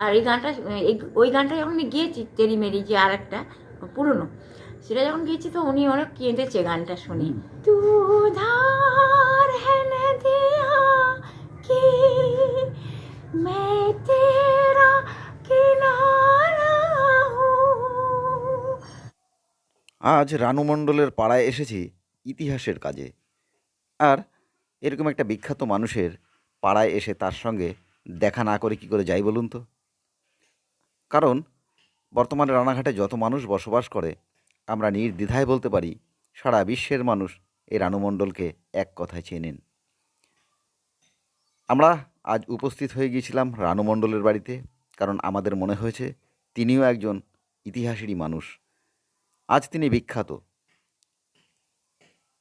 আর এই গানটা ওই গানটা যখন আমি গিয়েছি তেরি মেরি যে আর একটা পুরনো সেটা যখন গিয়েছি তো উনি অনেক কেঁদেছে গানটা শুনে। তু কি আজ রানু মণ্ডলের পাড়ায় এসেছি ইতিহাসের কাজে। আর এরকম একটা বিখ্যাত মানুষের পাড়ায় এসে তার সঙ্গে দেখা না করে কি করে যাই বলুন তো? কারণ বর্তমানে রানাঘাটে যত মানুষ বসবাস করে, আমরা নির্দ্বিধায় বলতে পারি সারা বিশ্বের মানুষ এই রানু মণ্ডলকে এক কথায় চেনেন। আমরা আজ উপস্থিত হয়ে গিয়েছিলাম রানু মণ্ডলের বাড়িতে, কারণ আমাদের মনে হয়েছে তিনিও একজন ইতিহাসেরই মানুষ। আজ তিনি বিখ্যাত।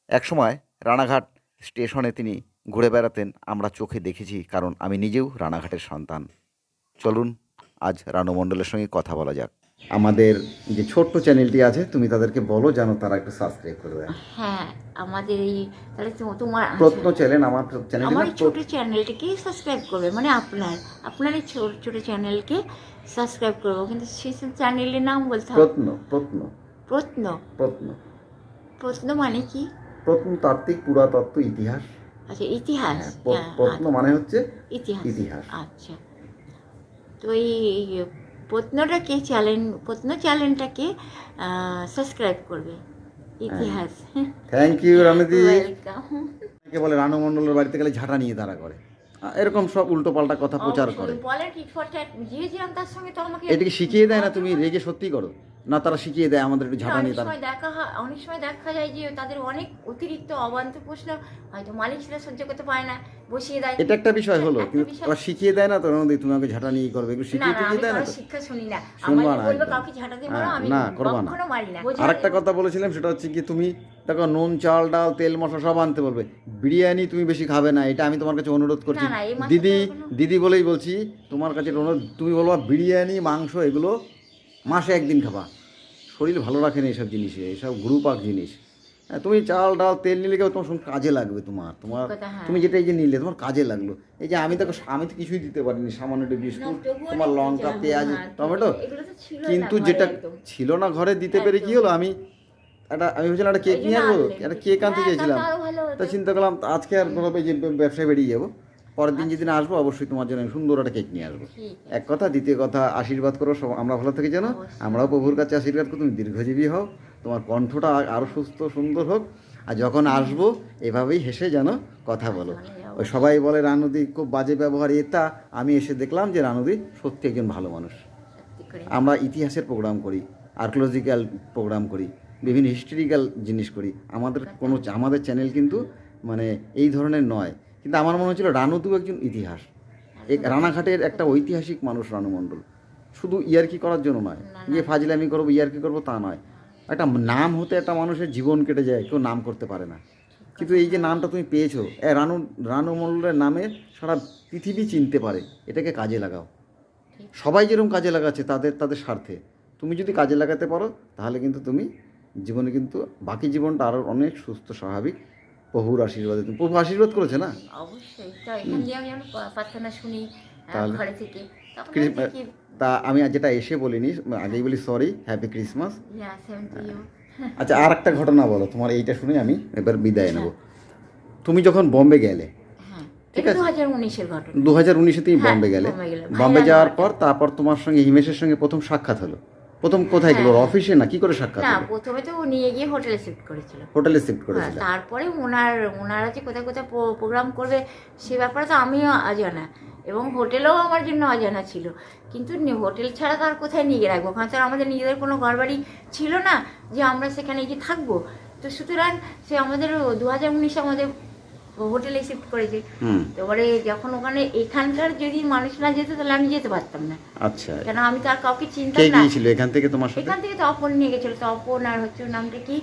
একসময় রানাঘাট স্টেশনে তিনি ঘুরে বেড়াতেন, আমরা চোখে দেখেছি, কারণ আমি নিজেও রানাঘাটের সন্তান। চলুন আজ রানু মণ্ডলের সঙ্গে কথা বলা যাক। আমাদের যে ছোট্ট চ্যানেলটি আছে তুমি তাদেরকে বলো যেন তারা একটু সাবস্ক্রাইব করে দেয়। হ্যাঁ আমাদের এই তাহলে তোমার প্রত্ন চ্যানেল আমার চ্যানেল আমার ছোট চ্যানেলটিকে সাবস্ক্রাইব করবে মানে আপনার আপনার এই ছোট ছোট চ্যানেলকে সাবস্ক্রাইব করব কিন্তু সেই চ্যানেলের নাম বলতে হবে। প্রত্ন প্রত্ন। প্রত্ন? প্রত্ন। প্রত্ন মানে কি? প্রত্নতাত্ত্বিক পুরাতত্ত্ব ইতিহাস। আচ্ছা ইতিহাস। হ্যাঁ, হ্যাঁ, প্রত্ন মানে হচ্ছে ইতিহাস। ইতিহাস। আচ্ছা। তো এই প্রত্নটাকে চ্যালেঞ্জ প্রত্ন চ্যালেঞ্জটাকে সাবস্ক্রাইব করবে। ইতিহাস। থ্যাংক ইউ রানুদি ওয়েলকাম কে বলে রানু মণ্ডলের বাড়িতে গেলে ঝাঁটা নিয়ে দাঁড়া করে। এরকম সব উল্টো পাল্টা কথা প্রচার করে। বলে কি যে যে তার সঙ্গে তো আমাকে এটাকে শিখিয়ে দেয় না তুমি রেগে সত্যি করো? না তারা শিখিয়ে দেয় আমাদের একটু ঝাঁটা নিয়ে তারা। দেখা হয় অনেক সময় দেখা যায় যে তাদের অনেক অতিরিক্ত অবান্ত প্রশ্ন হয়তো মালিক সেটা সহ্য করতে পারে না বসিয়ে দেয়। এটা একটা বিষয় হলো কিন্তু আবার শিখিয়ে দেয় না তো রানুদি তুমি আমাকে ঝাঁটা নিয়ে করবে। একটু শিখিয়ে দেয় না শিক্ষা শুনি না। শুনবা না বলব কাউকে পারো হ্যাঁ, আমি না, করবা না। কখনো মারি না। আর একটা কথা বলেছিলাম সেটা হচ্ছে কি তুমি দেখো নুন চাল ডাল তেল মশলা সব আনতে বলবে। বিরিয়ানি তুমি বেশি খাবে না এটা আমি তোমার কাছে অনুরোধ করছি। দিদি দিদি বলেই বলছি তোমার কাছে অনুরোধ তুমি বলবা বিরিয়ানি মাংস এগুলো মাসে একদিন খাবা। শরীর ভালো রাখে না এইসব জিনিসে এইসব গ্রুপাক জিনিস। হ্যাঁ তুমি চাল ডাল তেল নিলে কেউ তোমার সঙ্গে কাজে লাগবে তোমার। তোমার হ্যাঁ। তুমি যেটা এই যে নিলে তোমার কাজে লাগল। এই যে আমি দেখো আমি তো কিছুই দিতে পারিনি সামান্য একটু বিস্কুট তোমার লঙ্কা পেঁয়াজ হ্যাঁ, টমেটো। কিন্তু যেটা ছিল না ঘরে দিতে পেরে কি হলো? আমি একটা আমি ভেবেছিলাম একটা কেক নিয়ে আসব একটা কেক আনতে হ্যাঁ, চেয়েছিলাম। তা চিন্তা করলাম আজকে আর কোনো এই যে ব্যবসায় বেরিয়ে যাব। পরের দিন যেদিন আসব অবশ্যই তোমার জন্য সুন্দর একটা কেক নিয়ে আসব। এক কথা দ্বিতীয় কথা আশীর্বাদ করো সব আমরা ভালো থেকে যেন। আমরাও প্রভুর কাছে আশীর্বাদ করি তুমি দীর্ঘজীবী হও। তোমার কণ্ঠটা আরও সুস্থ সুন্দর হোক। আর যখন আসব এভাবেই হেসে যেন কথা বলো। ওই সবাই বলে রানুদি খুব বাজে ব্যবহার এটা। আমি এসে দেখলাম যে রানুদি সত্যি একজন ভালো মানুষ। আমরা ইতিহাসের প্রোগ্রাম করি আর্কোলজিক্যাল প্রোগ্রাম করি বিভিন্ন হিস্টোরিক্যাল জিনিস করি। আমাদের কোনো আমাদের চ্যানেল কিন্তু মানে এই ধরনের নয়। কিন্তু আমার মনে হচ্ছিল রানুদু একজন ইতিহাস। এক রানাঘাটের একটা ঐতিহাসিক মানুষ রানু মণ্ডল। শুধু ইয়ার্কি করার জন্য নয় ইয়ে ফাজলামি করব ইয়ার্কি করব তা নয়। একটা নাম হতে একটা মানুষের জীবন কেটে যায় কেউ নাম করতে পারে না। কিন্তু এই যে নামটা তুমি পেয়েছ এ রানু রানু মণ্ডলের নামে সারা পৃথিবী চিনতে পারে এটাকে কাজে লাগাও। সবাই যেরকম কাজে লাগাচ্ছে তাদের তাদের স্বার্থে। তুমি যদি কাজে লাগাতে পারো তাহলে কিন্তু তুমি জীবনে কিন্তু বাকি জীবনটা আরও অনেক সুস্থ স্বাভাবিক প্রভুর আশীর্বাদে। তুমি প্রভু আশীর্বাদ করেছে না? অবশ্যই। তো এখান দিয়ে আমি প্রার্থনা শুনি তাহলে? ঘরে থেকে। তখন ক্রি- দেখি তা আমি যেটা এসে বলিনি আগেই বলি সরি হ্যাপি ক্রিসমাস আচ্ছা আর একটা ঘটনা বলো তোমার এইটা শুনে আমি এবার বিদায় নেব। তুমি যখন বম্বে গেলে হ্যাঁ ঠিক আছে। দু হাজার উনিশে তুমি বম্বে গেলে। বম্বে যাওয়ার পর তারপর তোমার সঙ্গে হিমেশের সঙ্গে প্রথম সাক্ষাৎ হলো। প্রথম কোথায় গেলো? অফিসে না? কি করে সাক্ষাৎ না প্রথমে তো ও নিয়ে গিয়ে হোটেলে শিফট করেছিল। হোটেলে শিফট হ্যাঁ, করেছিল। তারপরে ওনার ওনারা যে কোথায় কোথায় প্রোগ্রাম করবে সে ব্যাপারে তো আমিও অজানা। এবং হোটেলেও আমার জন্য অজানা ছিল। কিন্তু হোটেল ছাড়া তো আর কোথায় নিয়ে গিয়ে রাখব? ওখানে তো আমাদের নিজেদের কোনো ঘরবাড়ি ছিল না যে আমরা সেখানে গিয়ে থাকব। তো সুতরাং সে আমাদের দু হাজার উনিশে আমাদের হোটেলে শিফট করেছে। তো এবারে যখন ওখানে এখানকার যদি মানুষ না যেত তাহলে আমি যেতে পারতাম না। আচ্ছা। কেন আমি তো আর কাউকে কে চিনতাম না। গিয়েছিল? এখান থেকে তোমার সাথে? এখান থেকে তো অপন নিয়ে গেছিল। তো অপন আর হচ্ছে নামটা কি?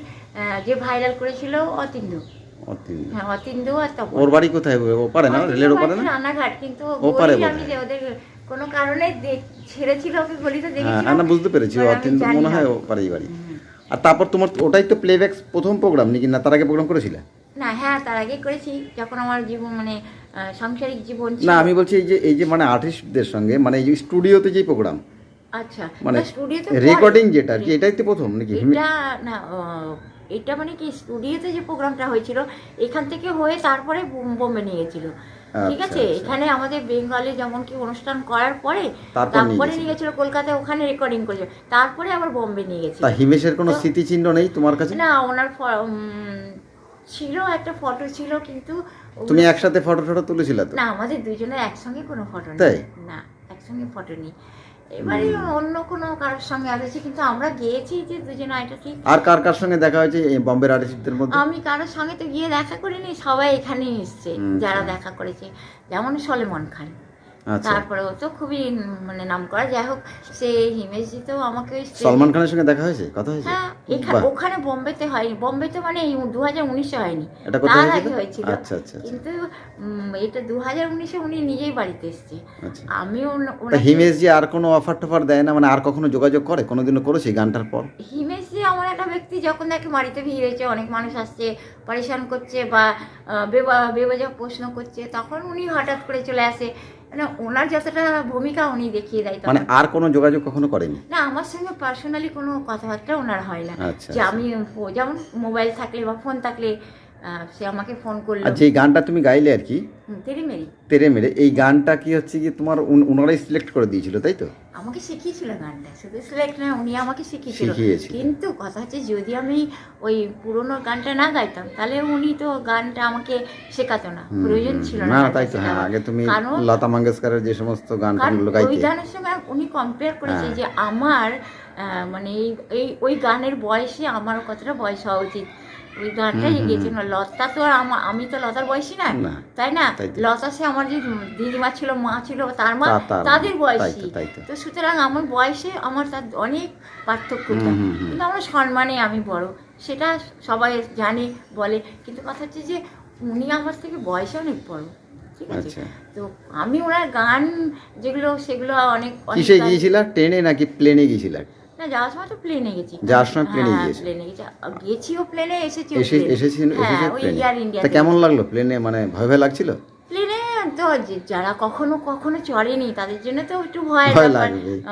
যে ভাইরাল করেছিল অতিন্দু। অতীন। হ্যাঁ অতিন্দু আর তপন। ওর বাড়ি কোথায়? ও পারে না? রেলের ওপারে না? রানাঘাট কিন্তু ওপারে বলি বোধহয়। আমি যে ওদের কোনো কারণে দে- ছেড়েছিল ওকে গলিতে হ্যাঁ দেখেছিলাম। না বুঝতে পেরেছি। এবার আমি অতীন জানি মনে হয় ও পারেই বাড়ি। আর তারপর তোমার ওটাই তো প্লেব্যাক প্রথম প্রোগ্রাম নাকি না? তার আগে প্রোগ্রাম করেছিলে? না হ্যাঁ তার আগে করেছি যখন আমার জীবন মানে সাংসারিক জীবন না আমি বলছি এই যে এই যে মানে আর্টিস্টদের সঙ্গে মানে এই যে স্টুডিওতে যে প্রোগ্রাম আচ্ছা মানে স্টুডিওতে রেকর্ডিং যেটা আর কি এটাই তো প্রথম নাকি? এটা না এটা মানে কি স্টুডিওতে যে প্রোগ্রামটা হয়েছিল এখান থেকে হয়ে তারপরে বোম্বে নিয়ে গেছিল ঠিক আচ্ছা, আছে? আচ্ছা। এখানে আমাদের বেঙ্গলে যেমন কি অনুষ্ঠান করার পরে তারপর নিয়ে গেছিল। কলকাতায় ওখানে রেকর্ডিং করেছিল। তারপরে আবার বোম্বে নিয়ে গেছিল। হিমেশের কোনো স্মৃতিচিহ্ন নেই তোমার কাছে? না ওনার ছিল একটা ফটো ছিল কিন্তু তুমি একসাথে ফটো ফটো তুলেছিলে তো? না আমাদের দুজনের একসঙ্গে কোনো ফটো তাই? নেই না একসঙ্গে ফটো নেই। এবারে অন্য কোনো কারোর সঙ্গে আছে কিন্তু আমরা গিয়েছি যে দুজনে এটা ঠিক আর কার কার সঙ্গে দেখা হয়েছে এই বম্বের আর্টিস্টদের মধ্যে? আমি কারোর সঙ্গে তো গিয়ে দেখা করিনি সবাই এখানে এসছে যারা। দেখা করেছে। যেমন সলেমন খান। তারপরে ও তো খুবই মানে নাম করা যাই হোক সে হিমেশজি তো আমাকে ওই সলমান খানের সঙ্গে দেখা হয়েছে? কথা হয়েছে? হ্যাঁ এখানে। ওখানে বোম্বেতে হয়নি। বোম্বেতে মানে দু হাজার উনিশে হয়নি। তার আগে হয়েছিল। আচ্ছা, আচ্ছা, আচ্ছা। কিন্তু এটা দু হাজার উনিশে উনি নিজেই বাড়িতে এসছে। আচ্ছা। ওন- হিমেশ যে আর কোনো অফার টফার দেয় না? মানে আর কখনো যোগাযোগ করে? কোনোদিনও করেছে এই গানটার পর? হিমেশ যে আমার একটা ব্যক্তি যখন দেখে বাড়িতে ভিড় হয়েছে অনেক মানুষ আসছে পরেশান করছে বা বেবা- বেবাজা প্রশ্ন করছে তখন উনি হঠাৎ করে চলে আসে। মানে ওনার যতটা ভূমিকা উনি দেখিয়ে দেয় মানে আর কোনো যোগাযোগ কখনো করেনি? না আমার সঙ্গে পার্সোনালি কোনো কথাবার্তা ওনার হয় না। আচ্ছা, যে আচ্ছা। আমি যেমন মোবাইল থাকলে বা ফোন থাকলে সে আমাকে ফোন করল। আর যেই গানটা তুমি গাইলে আর কি? তেরি মেরি তেরে মেরে এই গানটা কি হচ্ছে কি তোমার ওনারাই সিলেক্ট করে দিয়েছিল তাই তো? আমাকে শিখিয়েছিল গানটা। শুধু সিলেক্ট না উনি আমাকে শিখিয়েছিল। কিন্তু কথা হচ্ছে যদি আমি ওই পুরোনো গানটা না গাইতাম তাহলে উনি তো গানটা আমাকে শেখাতো না। প্রয়োজন ছিল না তাই তো হ্যাঁ আগে তুমি লতা মঙ্গেশকরের যে সমস্ত গান টানগুলো ওই গানের সঙ্গে উনি কম্পেয়ার করেছে হ্যাঁ। যে আমার আহ, মানে এই এই ওই গানের বয়সে আমার কতটা বয়স হওয়া উচিত। ওই গানটা গিয়েছিল লতা তো আর আমি তো লতার বয়সী না তাই না? লতা সে আমার যে দিদিমা ছিল মা ছিল তার মা। তাদের বয়সী। তো, সুতরাং আমার বয়সে আমার তার অনেক পার্থক্য। কিন্তু আমার সম্মানে আমি বড় সেটা সবাই জানে বলে। কিন্তু কথা হচ্ছে যে উনি আমার থেকে বয়সে অনেক বড় ঠিক আছে? আচ্ছা। তো আমি ওনার গান যেগুলো সেগুলো অনেক অনেক কিসে গিয়েছিলা? ট্রেনে নাকি প্লেনে গিয়েছিলা? না যাওয়ার সময় তো প্লেনে গেছি যাওয়ার সময় প্লেনে হ্যাঁ, গিয়েছো? প্লেনে গেছি গেছিও প্লেনে এসেছিও এসে প্লেনে। এসেছি হ্যাঁ এসেছে ওই প্লেনে ইন্ডিয়া তা কেমন লাগল প্লেনে মানে ভয় ভয় লাগছিল প্লেনে তো যারা কখনো কখনো চড়েনি তাদের জন্য তো একটু ভয়।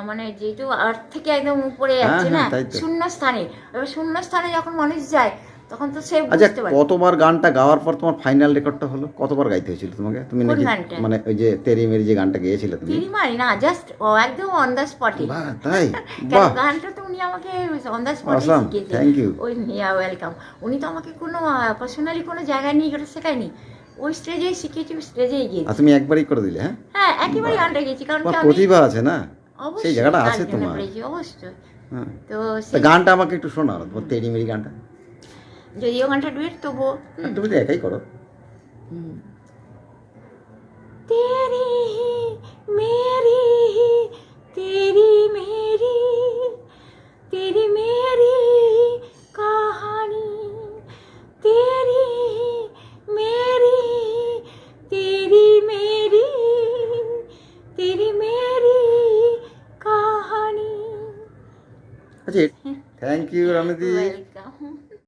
মানে যেহেতু আর্থ থেকে একদম উপরে হ্যাঁ, যাচ্ছে না। শূন্য স্থানে এবার শূন্য স্থানে যখন মানুষ যায় তখন তো সে আচ্ছা কতবার গানটা গাওয়ার পর তোমার ফাইনাল রেকর্ডটা হলো? কতবার গাইতে হয়েছিল তোমাকে? তুমি নাকি মানে ওই যে তেরি মেরি যে গানটা গেয়েছিলে তুমি? তিনি মারি না জাস্ট একদম অন দ্য স্পটে তাই? বাহ। গানটা তো উনি আমাকে অন দ্য স্পটে শিখিয়েছেন thank you. ওই ইয়া ওয়েলকাম উনি তো আমাকে কোনো পার্সোনালি কোনো জায়গায় নিয়ে গেলে শেখায়নি। ওই স্টেজেই শিখিয়েছি স্টেজেই গিয়েছি। তুমি একবারই করে দিলে হ্যাঁ? হ্যাঁ একেবারে গানটা গেছি কারণ প্রতিভা আছে না? সেই জায়গাটা আছে তোমার। অবশ্যই। হ্যাঁ। তো গানটা আমাকে একটু শোনাও তোমার তেরি মেরি গানটা। যদিও গানটা ডুয়েট তবুও তুমি তো একাই করো। তেরি মেরি তেরি মেরি তেরি মেরি কাহানি। তেরি মেরি তেরি মেরি তেরি মেরি কাহানি। আচ্ছা থ্যাংক ইউ রমেদি।